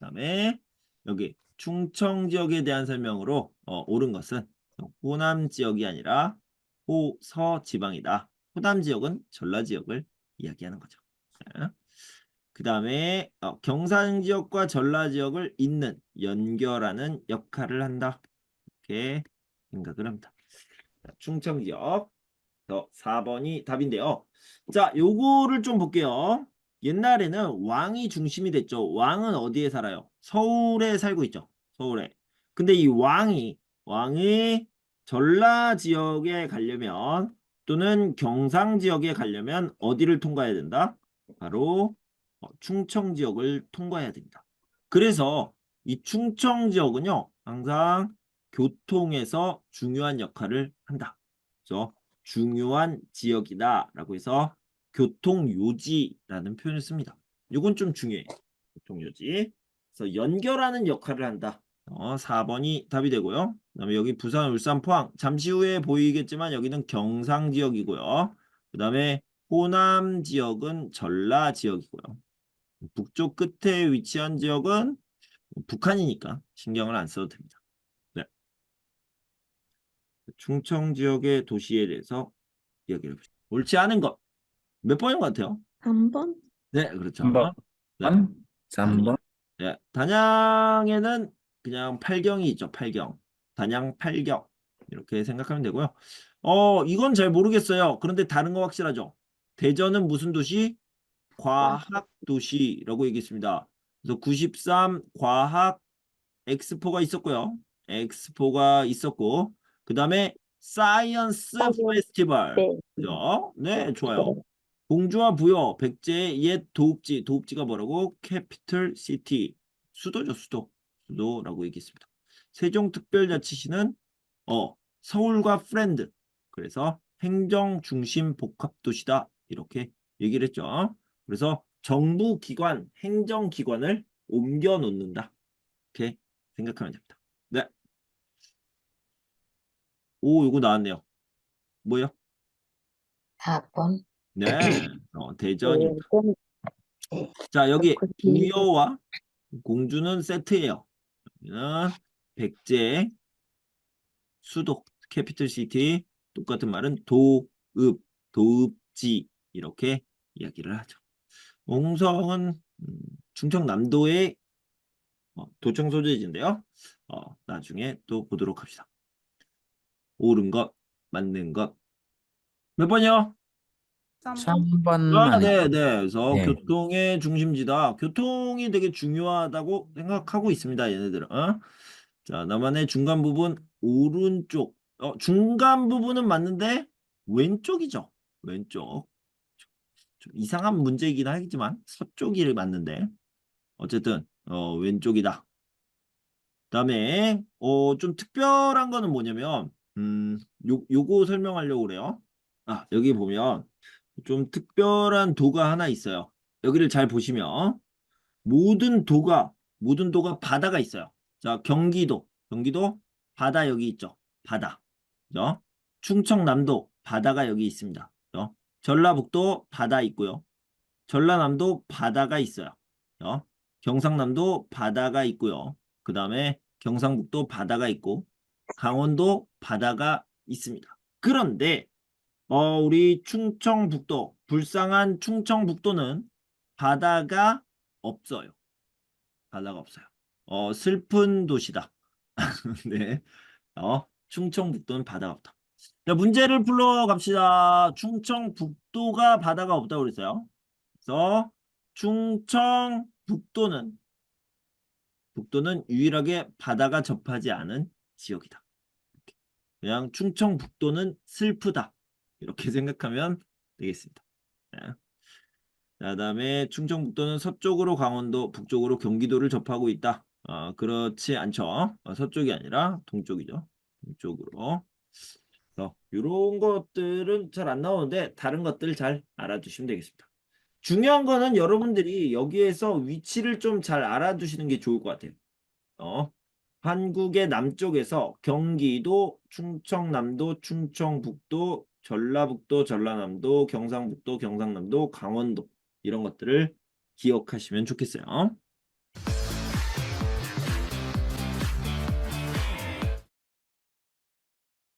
그다음에 여기 충청 지역에 대한 설명으로 어, 옳은 것은 호남 지역이 아니라 호서 지방이다. 호남 지역은 전라 지역을 이야기하는 거죠. 그 다음에 어, 경상 지역과 전라 지역을 잇는 연결하는 역할을 한다. 이렇게 생각을 합니다. 자, 충청 지역. 더 4번이 답인데요. 자, 요거를 좀 볼게요. 옛날에는 왕이 중심이 됐죠. 왕은 어디에 살아요? 서울에 살고 있죠. 서울에. 근데 이 왕이 왕이 전라 지역에 가려면 또는 경상 지역에 가려면 어디를 통과해야 된다? 바로 어, 충청 지역을 통과해야 됩니다. 그래서 이 충청 지역은요. 항상 교통에서 중요한 역할을 한다. 그래서 중요한 지역이다라고 해서 교통요지라는 표현을 씁니다. 이건 좀 중요해요. 교통요지. 그래서 연결하는 역할을 한다. 어, 4번이 답이 되고요. 그다음에 여기 부산, 울산, 포항 잠시 후에 보이겠지만 여기는 경상 지역이고요. 그다음에 호남 지역은 전라 지역이고요. 북쪽 끝에 위치한 지역은 북한이니까 신경을 안 써도 됩니다. 네. 충청 지역의 도시에 대해서 이야기를 해보죠. 옳지 않은 것. 몇 번인 것 같아요? 3번? 네, 그렇죠. 3번. 네. 3번. 네, 단양에는 그냥 팔경이 있죠. 팔경. 단양 팔경. 이렇게 생각하면 되고요. 어, 이건 잘 모르겠어요. 그런데 다른 거 확실하죠. 대전은 무슨 도시? 과학 도시라고 얘기했습니다. 그래서 93 과학 엑스포가 있었고요. 엑스포가 있었고 그다음에 사이언스 페스티벌. 네. 그죠? 네, 좋아요. 공주와 부여, 백제의 옛 도읍지, 도읍지가 뭐라고? 캐피털 시티, 수도죠, 수도, 수도라고 얘기했습니다. 세종특별자치시는 어 서울과 프렌드, 그래서 행정 중심 복합 도시다 이렇게 얘기를 했죠. 그래서 정부 기관, 행정 기관을 옮겨 놓는다 이렇게 생각하면 됩니다. 네. 오, 이거 나왔네요. 뭐요? 4번? 네, 어, 대전이 네. 자, 여기. 부여와 공주는 세트예요. 여기는 백제, 수도, 캐피털 시티, 똑같은 말은 도읍, 도읍지 이렇게 이야기를 하죠. 옹성은 음, 충청남도의 어, 도청 소재지인데요. 어, 나중에 또 보도록 합시다. 옳은 것, 맞는 것. 몇 번이요? 3번. 아, 아니- 네, 네. 그래서 네. 교통의 중심지다. 교통이 되게 중요하다고 생각하고 있습니다, 얘네들은. 어? 자, 나만의 중간 부분 오른쪽. 어, 중간 부분은 맞는데 왼쪽이죠. 왼쪽. 좀 이상한 문제이긴 하겠지만 서쪽이 맞는데 어쨌든 어, 왼쪽이다. 그다음에 어, 좀 특별한 거는 뭐냐면 음, 요 요거 설명하려고 그래요. 아, 여기 보면 좀 특별한 도가 하나 있어요. 여기를 잘 보시면 모든 도가 모든 도가 바다가 있어요. 자, 경기도, 경기도 바다 여기 있죠. 바다. 그죠? 충청남도 바다가 여기 있습니다. 그죠? 전라북도 바다 있고요. 전라남도 바다가 있어요. 그죠? 경상남도 바다가 있고요. 그 다음에 경상북도 바다가 있고 강원도 바다가 있습니다. 그런데 어, 우리 충청북도, 불쌍한 충청북도는 바다가 없어요. 바다가 없어요. 어, 슬픈 도시다. 네. 어, 충청북도는 바다가 없다. 자, 문제를 풀러 갑시다. 충청북도가 바다가 없다고 그랬어요. 그래서 충청북도는 북도는 유일하게 바다가 접하지 않은 지역이다. 그냥 충청북도는 슬프다. 이렇게 생각하면 되겠습니다. 네. 자, 다음에 충청북도는 서쪽으로 강원도, 북쪽으로 경기도를 접하고 있다. 어, 그렇지 않죠. 어, 서쪽이 아니라 동쪽이죠. 동쪽으로. 그래서 이런 것들은 잘 안 나오는데 다른 것들 잘 알아두시면 되겠습니다. 중요한 거는 여러분들이 여기에서 위치를 좀 잘 알아두시는 게 좋을 것 같아요. 어, 한국의 남쪽에서 경기도, 충청남도, 충청북도, 전라북도, 전라남도, 경상북도, 경상남도, 강원도 이런 것들을 기억하시면 좋겠어요.